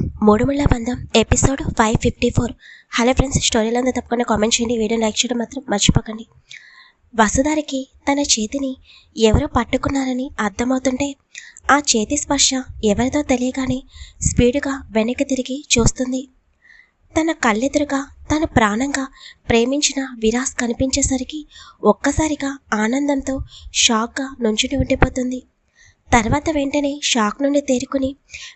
Moodumulla Bandham episode five fifty four. Hello friends స్టోరీలో ఉందో. తప్పకుండా కామెంట్ చేయండి. వీడియో లైక్ చేయడం మాత్రం మర్చిపోకండి. వసుధారికి తన చేతిని ఎవరో పట్టుకున్నారని అర్థమవుతుంటే ఆ చేతి స్పర్శ ఎవరిదో తెలియగానే స్పీడుగా వెనక్కి తిరిగి చూస్తుంది. తన కళ్ళెదురుగా తన ప్రాణంగా ప్రేమించిన విరాస్ కనిపించేసరికి ఒక్కసారిగా ఆనందంతో షాక్గా నుంచుని ఉండిపోతుంది. తర్వాత వెంటనే షాక్ నుండి తేరుకుని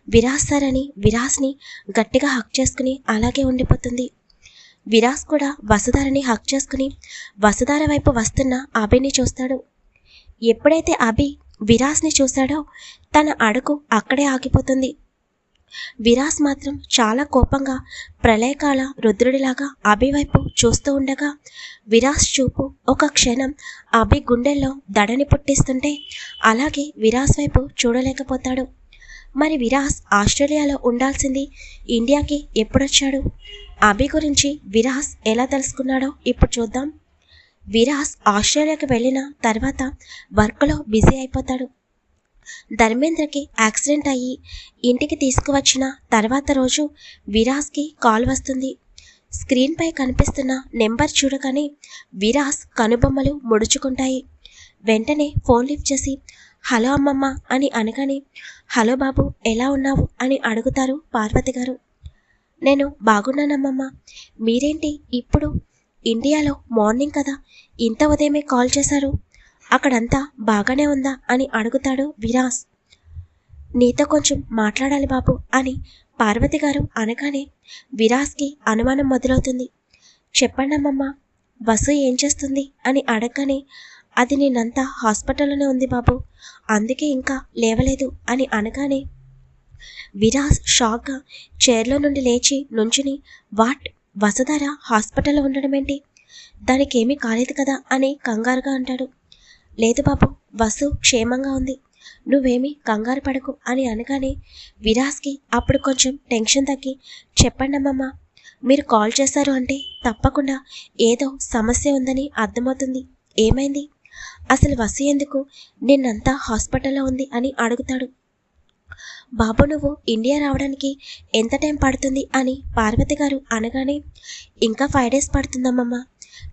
విరాస్ సార్ అని విరాస్ని గట్టిగా హక్ చేసుకుని అలాగే ఉండిపోతుంది. విరాస్ కూడా వసుధారని హక్ చేసుకుని వసుధార వైపు వస్తున్న అభిని చూస్తాడు. ఎప్పుడైతే అభి విరాస్ని చూశాడో తన అడుగు అక్కడే ఆగిపోతుంది. విరాస్ మాత్రం చాలా కోపంగా ప్రళయకాల రుద్రుడిలాగా అభి వైపు చూస్తూ ఉండగా విరాస్ చూపు ఒక క్షణం అభి గుండెల్లో దడని పుట్టిస్తుంటే అలాగే విరాస్ వైపు చూడలేకపోతాడు. మరి విరాస్ ఆస్ట్రేలియాలో ఉండాల్సింది ఇండియాకి ఎప్పుడొచ్చాడు? అభి గురించి విరాస్ ఎలా తెలుసుకున్నాడో ఇప్పుడు చూద్దాం. విరాస్ ఆస్ట్రేలియాకి వెళ్ళిన తర్వాత వర్క్లో బిజీ అయిపోతాడు. ధర్మేంద్రకి యాక్సిడెంట్ అయ్యి ఇంటికి తీసుకువచ్చిన తర్వాత రోజు విరాస్కి కాల్ వస్తుంది. స్క్రీన్పై కనిపిస్తున్న నెంబర్ చూడగానే విరాస్ కనుబొమ్మలు ముడుచుకుంటాయి. వెంటనే ఫోన్ లిఫ్ట్ చేసి హలో అమ్మమ్మ అని అనగానే హలో బాబు ఎలా ఉన్నావు? అని అడుగుతారు పార్వతి గారు. నేను బాగున్నానమ్మమ్మ. మీరేంటి ఇప్పుడు? ఇండియాలో మార్నింగ్ కదా. ఇంత ఉదయమే కాల్ చేశారు. అక్కడంతా బాగానే ఉందా అని అడుగుతాడు విరాస్. నీతో కొంచెం మాట్లాడాలి బాబు అని పార్వతి గారు అనగానే విరాస్కి అనుమానం మొదలవుతుంది. చెప్పండమ్మమ్మ బస్సు ఏం చేస్తుంది అని అడగగానే అది నేనంతా హాస్పిటల్లోనే ఉంది బాబు అందుకే ఇంకా లేవలేదు అని అనగానే విరాస్ షాక్గా చైర్లో నుండి లేచి నుంచుని వాట్ వసుధార హాస్పిటల్లో ఉండడం ఏంటి దానికేమీ కాలేదు కదా అని కంగారుగా అంటాడు. లేదు బాబు వసు క్షేమంగా ఉంది. నువ్వేమీ కంగారు పడకు అని అనగానే విరాస్కి అప్పుడు కొంచెం టెన్షన్ తగ్గి చెప్పండమ్మమ్మ మీరు కాల్ చేశారు అంటే తప్పకుండా ఏదో సమస్య ఉందని అర్థమవుతుంది. ఏమైంది? అసలు వసు ఎందుకు నిన్నంతా హాస్పిటల్లో ఉంది అని అడుగుతాడు. బాబు నువ్వు ఇండియా రావడానికి ఎంత టైం పడుతుంది అని పార్వతి గారు అనగానే ఇంకా ఫైవ్ డేస్ పడుతుందమ్మమ్మ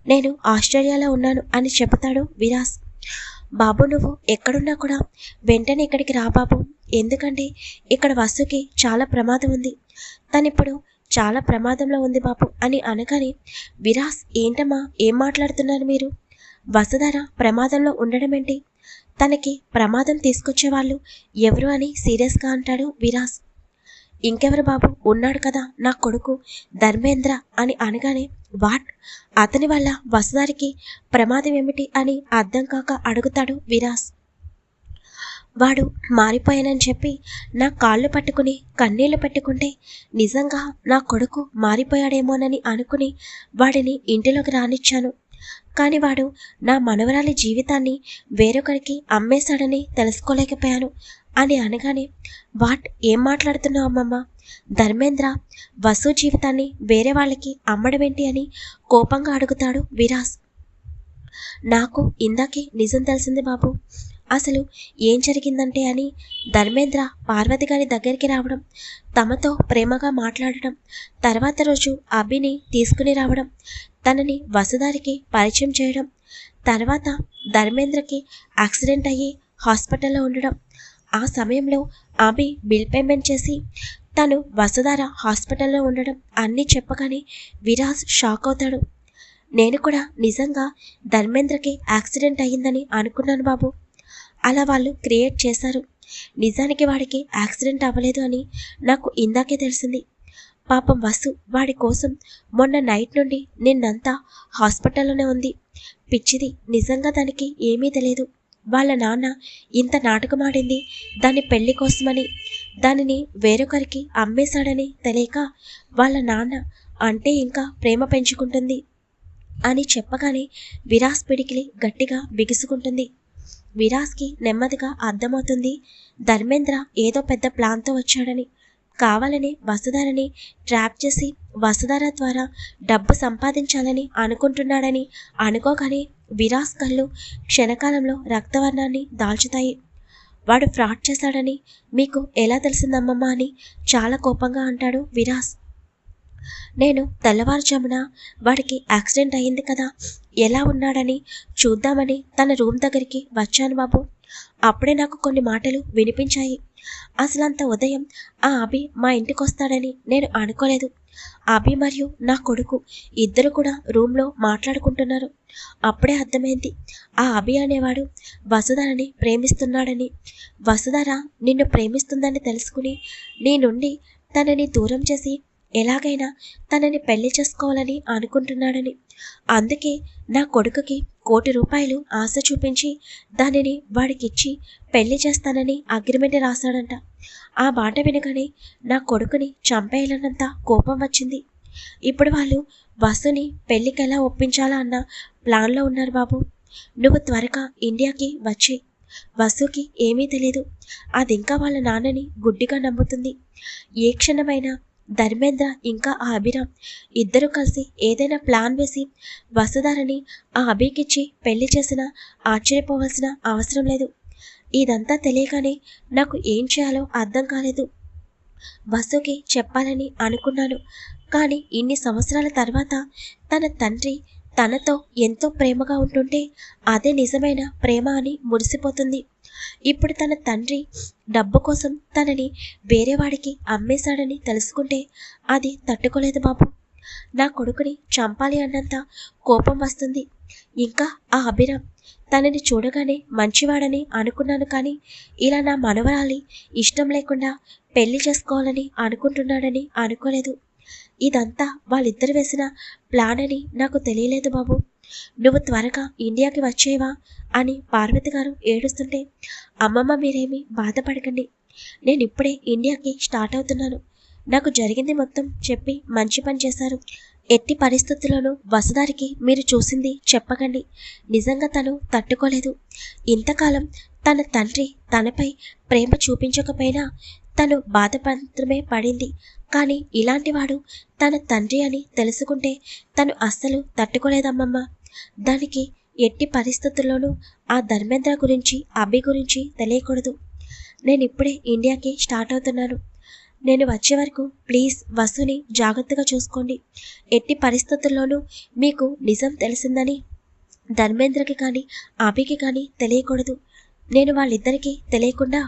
నేను ఆస్ట్రేలియాలో ఉన్నాను అని చెబుతాడు విరాస్ బాబు నువ్వు ఎక్కడున్నా కూడా వెంటనే ఇక్కడికి రా బాబు. ఎందుకంటే ఇక్కడ వస్తుకి చాలా ప్రమాదం ఉంది. తనిప్పుడు చాలా ప్రమాదంలో ఉంది బాబు అని అనగానే విరాస్ ఏంటమ్మా? ఏం మాట్లాడుతున్నారు మీరు? వసుధార ప్రమాదంలో ఉండడం ఏంటి తనకి ప్రమాదం తీసుకొచ్చే వాళ్ళు ఎవరు అని సీరియస్గా అంటాడు విరాస్. ఇంకెవరు బాబు? ఉన్నాడు కదా నా కొడుకు ధర్మేంద్ర అని అనగానే వాట్? అతని వల్ల వసుధారికి ప్రమాదం ఏమిటి అని అర్థం కాక అడుగుతాడు విరాస్. వాడు మారిపోయానని చెప్పి నా కాళ్ళు పట్టుకుని కన్నీళ్ళు పెట్టుకుంటే నిజంగా నా కొడుకు మారిపోయాడేమోనని అనుకుని వాడిని ఇంటిలోకి రానిచ్చాను. కానీ వాడు నా మనవరాలి జీవితాన్ని వేరొకరికి అమ్మేశాడని తెలుసుకోలేకపోయాను. అని అనగానే వాట్? ఏం మాట్లాడుతున్నావు అమ్మమ్మ? ధర్మేంద్ర వసు జీవితాన్ని వేరే వాళ్ళకి అమ్మడమేంటి అని కోపంగా అడుగుతాడు విరాస్. నాకు ఇందాకే నిజం తెలిసింది బాబు. అసలు ఏం జరిగిందంటే అని ధర్మేంద్ర పార్వతి గారి దగ్గరికి రావడం తమతో ప్రేమగా మాట్లాడటం తర్వాత రోజు అభిని తీసుకుని రావడం తనని వసుదారికి పరిచయం చేయడం తర్వాత ధర్మేంద్రకి యాక్సిడెంట్ అయ్యి హాస్పిటల్లో ఉండడం ఆ సమయంలో ఆమె బిల్ పేమెంట్ చేసి తను వసుధార హాస్పిటల్లో ఉండడం అన్నీ చెప్పగానే విరాజ్ షాక్ అవుతాడు. నేను కూడా నిజంగా ధర్మేంద్రకి యాక్సిడెంట్ అయ్యిందని అనుకున్నాను బాబు. అలా వాళ్ళు క్రియేట్ చేశారు. నిజానికి వాడికి యాక్సిడెంట్ అవ్వలేదు అని నాకు ఇందాకే తెలిసింది. పాపం వసు వాడి కోసం మొన్న నైట్ నుండి నిన్నంతా హాస్పిటల్లోనే ఉంది. పిచ్చిది నిజంగా దానికి ఏమీ తెలియదు. వాళ్ళ నాన్న ఇంత నాటకమాడింది దాని పెళ్ళి కోసమని దానిని వేరొకరికి అమ్మేశాడని తెలియక వాళ్ళ నాన్న అంటే ఇంకా ప్రేమ పెంచుకుంటుంది అని చెప్పగానే విరాస్ పిడికిలి గట్టిగా బిగుసుకుంటుంది. విరాస్కి నెమ్మదిగా అర్థమవుతుంది ధర్మేంద్ర ఏదో పెద్ద ప్లాన్తో వచ్చాడని. కావాలని వసుధారని ట్రాప్ చేసి వసుధార ద్వారా డబ్బు సంపాదించాలని అనుకుంటున్నాడని అనుకోగానే విరాస్ కళ్ళు క్షణకాలంలో రక్తవర్ణాన్ని దాల్చుతాయి. వాడు ఫ్రాడ్ చేశాడని మీకు ఎలా తెలిసిందమ్మమ్మ అని చాలా కోపంగా అంటాడు విరాస్. నేను తెల్లవారుజామున వాడికి యాక్సిడెంట్ అయింది కదా ఎలా ఉన్నాడని చూద్దామని తన రూమ్ దగ్గరికి వచ్చాను బాబు. అప్పుడే నాకు కొన్ని మాటలు వినిపించాయి. అసలంత ఉదయం ఆ అభి మా ఇంటికి వస్తాడని నేను అనుకోలేదు. అభి మరియు నా కొడుకు ఇద్దరు కూడా రూమ్లో మాట్లాడుకుంటున్నారు. అప్పుడే అర్థమైంది. ఆ అభి అనేవాడు వసుధరని ప్రేమిస్తున్నాడని. వసుధర నిన్ను ప్రేమిస్తుందని తెలుసుకుని నీ నుండి తనని దూరం చేసి ఎలాగైనా తనని పెళ్ళి చేసుకోవాలని అనుకుంటున్నాడని. అందుకే నా కొడుకుకి కోటి రూపాయలు ఆశ చూపించి దానిని వాడికిచ్చి పెళ్ళి చేస్తానని అగ్రిమెంట్ రాశాడంట. ఆ మాట వినగానే నా కొడుకుని చంపేయాలన్నంత కోపం వచ్చింది. ఇప్పుడు వాళ్ళు వసుని పెళ్ళికి ఎలా ఒప్పించాలా అన్న ప్లాన్లో ఉన్నారు బాబు. నువ్వు త్వరగా ఇండియాకి వచ్చి వసుకి ఏమీ తెలియదు అది ఇంకా వాళ్ళ నాన్నని గుడ్డిగా నమ్ముతుంది. ఏ క్షణమైనా ధర్మేంద్ర ఇంకా ఆ అభిరామ్ ఇద్దరు కలిసి ఏదైనా ప్లాన్ వేసి వసుధారని ఆ అభికిచ్చి పెళ్ళి చేసినా ఆశ్చర్యపోవాల్సిన అవసరం లేదు. ఇదంతా తెలియగానే నాకు ఏం చేయాలో అర్థం కాలేదు. వసుకి చెప్పాలని అనుకున్నాను. కానీ ఇన్ని సంవత్సరాల తర్వాత తన తండ్రి తనతో ఎంతో ప్రేమగా ఉంటుంటే అదే నిజమైన ప్రేమ అని మురిసిపోతుంది. ఇప్పుడు తన తండ్రి డబ్బు కోసం తనని వేరేవాడికి అమ్మేశాడని తెలుసుకుంటే అది తట్టుకోలేదు బాబు. నా కొడుకుని చంపాలి అన్నంత కోపం వస్తుంది. ఇంకా ఆ అభిరామ్ తనని చూడగానే మంచివాడని అనుకున్నాను కానీ ఇలా నా మనవరాలి ఇష్టం లేకుండా పెళ్ళి చేసుకోవాలని అనుకుంటున్నాడని అనుకోలేదు. ఇదంతా వాళ్ళిద్దరు వేసిన ప్లాన్ అని నాకు తెలియలేదు బాబు. నువ్వు త్వరగా ఇండియాకి వచ్చేవా అని పార్వతి గారు ఏడుస్తుంటే అమ్మమ్మ మీరేమీ బాధపడకండి. నేను ఇప్పుడే ఇండియాకి స్టార్ట్ అవుతున్నాను. నాకు జరిగింది మొత్తం చెప్పి మంచి పని చేశారు. ఎట్టి పరిస్థితుల్లోనూ వసుదారికి మీరు చూసింది చెప్పకండి. నిజంగా తను తట్టుకోలేదు. ఇంతకాలం తన తండ్రి తనపై ప్రేమ చూపించకపోయినా తను బాధపడమే పడింది. కానీ ఇలాంటివాడు తన తండ్రి అని తెలుసుకుంటే తను అస్సలు తట్టుకోలేదమ్మమ్మ. దానికి ఎట్టి పరిస్థితుల్లోనూ ఆ ధర్మేంద్ర గురించి అభి గురించి తెలియకూడదు. నేను ఇప్పుడే ఇండియాకి స్టార్ట్ అవుతున్నాను. నేను వచ్చే వరకు ప్లీజ్ వసుని జాగ్రత్తగా చూసుకోండి. ఎట్టి పరిస్థితుల్లోనూ మీకు నిజం తెలిసిందని ధర్మేంద్రకి కానీ అభికి కానీ తెలియకూడదు. నేను వాళ్ళిద్దరికీ తెలియకుండా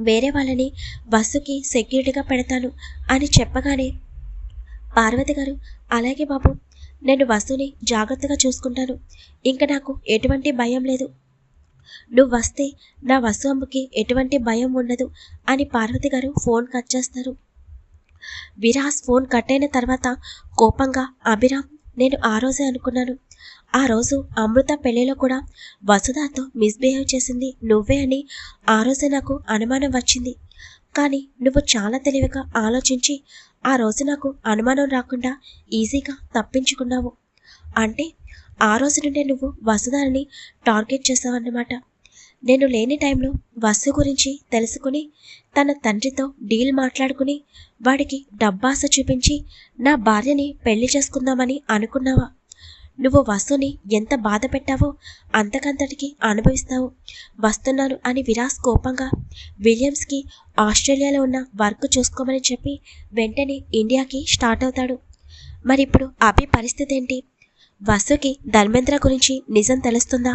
వేరే వాళ్ళని బస్సుకి సెక్యూరిటీగా పెడతాను అని చెప్పగానే పార్వతి గారు అలాగే బాబు నేను వస్తుని జాగ్రత్తగా చూసుకుంటాను. ఇంకా నాకు ఎటువంటి భయం లేదు. నువ్వు వస్తే నా వసు అమ్మకి ఎటువంటి భయం ఉండదు అని పార్వతి గారు ఫోన్ కట్ చేస్తారు. విరాస్ ఫోన్ కట్ అయిన తర్వాత కోపంగా అభిరామ్ నేను ఆ రోజే అనుకున్నాను. ఆ రోజు అమృత పెళ్ళిలో కూడా వసుధాతో మిస్బిహేవ్ చేసింది నువ్వే అని ఆ రోజే నాకు అనుమానం వచ్చింది. కానీ నువ్వు చాలా తెలివిగా ఆలోచించి ఆ రోజు నాకు అనుమానం రాకుండా ఈజీగా తప్పించుకున్నావు. అంటే ఆ రోజు నుండే నువ్వు వసుధారిని టార్గెట్ చేసావన్నమాట. నేను లేని టైంలో వసు గురించి తెలుసుకుని తన తండ్రితో డీల్ మాట్లాడుకుని వాడికి డబ్బాస చూపించి నా భార్యని పెళ్ళి చేసుకుందామని అనుకున్నావా? నువ్వు వసుని ఎంత బాధ పెట్టావో అంతకంతటికి అనుభవిస్తావు. వస్తున్నాను అని విరాస్ కోపంగా విలియమ్స్కి ఆస్ట్రేలియాలో ఉన్న వర్క్ చూసుకోమని చెప్పి వెంటనే ఇండియాకి స్టార్ట్ అవుతాడు. మరి ఇప్పుడు అభి పరిస్థితి ఏంటి? వసుకి ధర్మేంద్ర గురించి నిజం తెలుస్తుందా?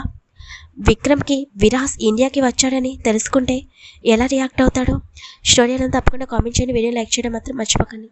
విక్రమ్కి విరాస్ ఇండియాకి వచ్చాడని తెలుసుకుంటే ఎలా రియాక్ట్ అవుతాడో? స్టోరీ తప్పకుండా కామెంట్ చేయండి. వీడియో లైక్ చేయడం మాత్రం మర్చిపోకండి.